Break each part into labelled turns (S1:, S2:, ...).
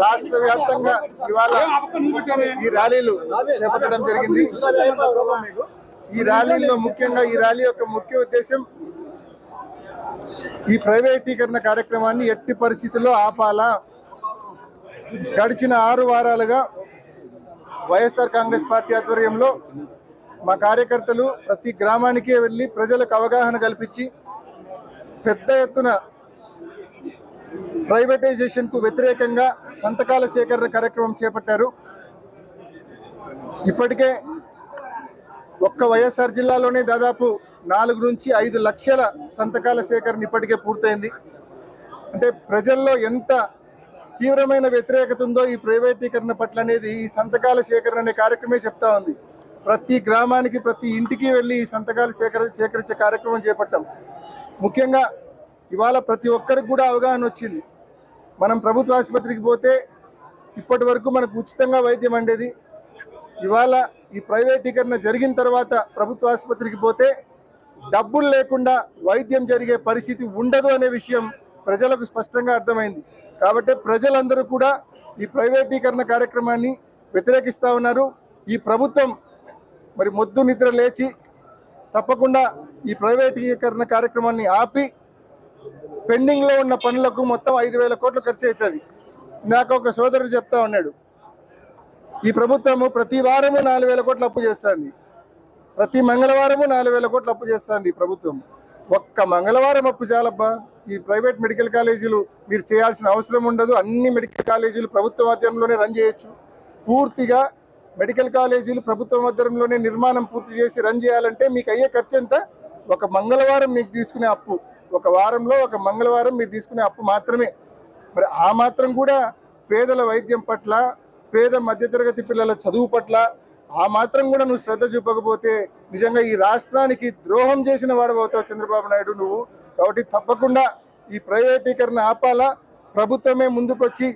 S1: రాష్ట్ర వ్యాప్తంగా ఇవాళ ఈ ర్యాలీలు చేపట్టడం జరిగింది. ఈ ర్యాలీలో ముఖ్యంగా ఈ ర్యాలీ యొక్క ముఖ్య ఉద్దేశం ఈ ప్రైవేటీకరణ కార్యక్రమాన్ని ఎట్టి పరిస్థితుల్లో ఆపాలా? గడిచిన ఆరు వారాలుగా వైఎస్ఆర్ కాంగ్రెస్ పార్టీ ఆధ్వర్యంలో మా కార్యకర్తలు ప్రతి గ్రామానికే వెళ్ళి ప్రజలకు అవగాహన కల్పించి పెద్ద ఎత్తున ప్రైవేటైజేషన్కు వ్యతిరేకంగా సంతకాల సేకరణ కార్యక్రమం చేపట్టారు. ఇప్పటికే ఒక్క వైఎస్ఆర్ జిల్లాలోనే దాదాపు నాలుగు నుంచి ఐదు లక్షల సంతకాల సేకరణ ఇప్పటికే పూర్తయింది. అంటే ప్రజల్లో ఎంత తీవ్రమైన వ్యతిరేకత ఉందో ఈ ప్రైవేటీకరణ పట్ల అనేది ఈ సంతకాల సేకరణ అనే కార్యక్రమే చెప్తా ఉంది. ప్రతి గ్రామానికి ప్రతి ఇంటికి వెళ్ళి ఈ సంతకాలు సేకర సేకరించే కార్యక్రమం చేపట్టాం. ముఖ్యంగా ఇవాళ ప్రతి ఒక్కరికి కూడా అవగాహన వచ్చింది. మనం ప్రభుత్వ ఆసుపత్రికి పోతే ఇప్పటి వరకు మనకు ఉచితంగా వైద్యం అండేది. ఇవాళ ఈ ప్రైవేటీకరణ జరిగిన తర్వాత ప్రభుత్వ ఆసుపత్రికి పోతే డబ్బులు లేకుండా వైద్యం జరిగే పరిస్థితి ఉండదు అనే విషయం ప్రజలకు స్పష్టంగా అర్థమైంది. కాబట్టి ప్రజలందరూ కూడా ఈ ప్రైవేటీకరణ కార్యక్రమాన్ని వ్యతిరేకిస్తూ ఉన్నారు. ఈ ప్రభుత్వం మరి మొద్దు నిద్ర లేచి తప్పకుండా ఈ ప్రైవేటీకరణ కార్యక్రమాన్ని ఆపి పెండింగ్లో ఉన్న పనులకు మొత్తం ఐదు వేల కోట్లు ఖర్చు అవుతుంది నాకు ఒక సోదరుడు చెప్తా ఉన్నాడు. ఈ ప్రభుత్వము ప్రతి వారము నాలుగు వేల కోట్లు అప్పు చేస్తుంది. ప్రతి మంగళవారము నాలుగు వేల కోట్లు అప్పు చేస్తుంది ఈ ప్రభుత్వం. ఒక్క మంగళవారం అప్పు చాలబ్బా. ఈ ప్రైవేట్ మెడికల్ కాలేజీలు మీరు చేయాల్సిన అవసరం ఉండదు. అన్ని మెడికల్ కాలేజీలు ప్రభుత్వ ఆధ్వర్యంలోనే రన్ చేయొచ్చు. పూర్తిగా మెడికల్ కాలేజీలు ప్రభుత్వ ఆధ్వర్యంలోనే నిర్మాణం పూర్తి చేసి రన్ చేయాలంటే మీకు అయ్యే ఖర్చు ఎంత? ఒక మంగళవారం మీకు తీసుకునే అప్పు. ఒక వారంలో ఒక మంగళవారం మీరు తీసుకునే అప్పు మాత్రమే. మరి ఆ మాత్రం కూడా పేదల వైద్యం పట్ల పేద మధ్యతరగతి పిల్లల చదువు పట్ల ఆ మాత్రం కూడా నువ్వు శ్రద్ధ చూపకపోతే నిజంగా ఈ రాష్ట్రానికి ద్రోహం చేసిన వాడబోతావు చంద్రబాబు నాయుడు నువ్వు. కాబట్టి తప్పకుండా ఈ ప్రైవేటీకరణ ఆపాలా. ప్రభుత్వమే ముందుకొచ్చి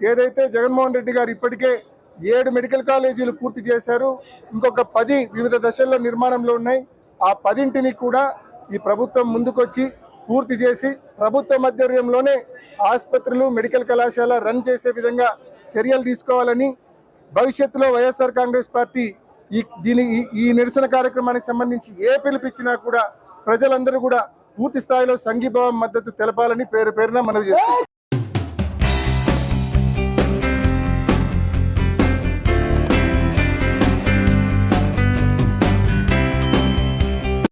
S1: ఏదైతే జగన్మోహన్ రెడ్డి గారు ఇప్పటికే ఏడు మెడికల్ కాలేజీలు పూర్తి చేశారు ఇంకొక పది వివిధ దశల్లో నిర్మాణంలో ఉన్నాయి. ఆ పదింటిని కూడా ఈ ప్రభుత్వం ముందుకొచ్చి పూర్తి చేసి ప్రభుత్వ మధ్యర్యంలోనే ఆసుపత్రులు మెడికల్ కళాశాల రన్ చేసే విధంగా చర్యలు తీసుకోవాలని భవిష్యత్తులో వైఎస్ఆర్ కాంగ్రెస్ పార్టీ ఈ దీని ఈ- ఈ నిరసన కార్యక్రమానికి సంబంధించి ఏ పిలుపిచ్చినా కూడా ప్రజలందరూ కూడా పూర్తి స్థాయిలో సంఘీభావం మద్దతు తెలపాలని పేరు పేరున మనవి చేస్తున్నారు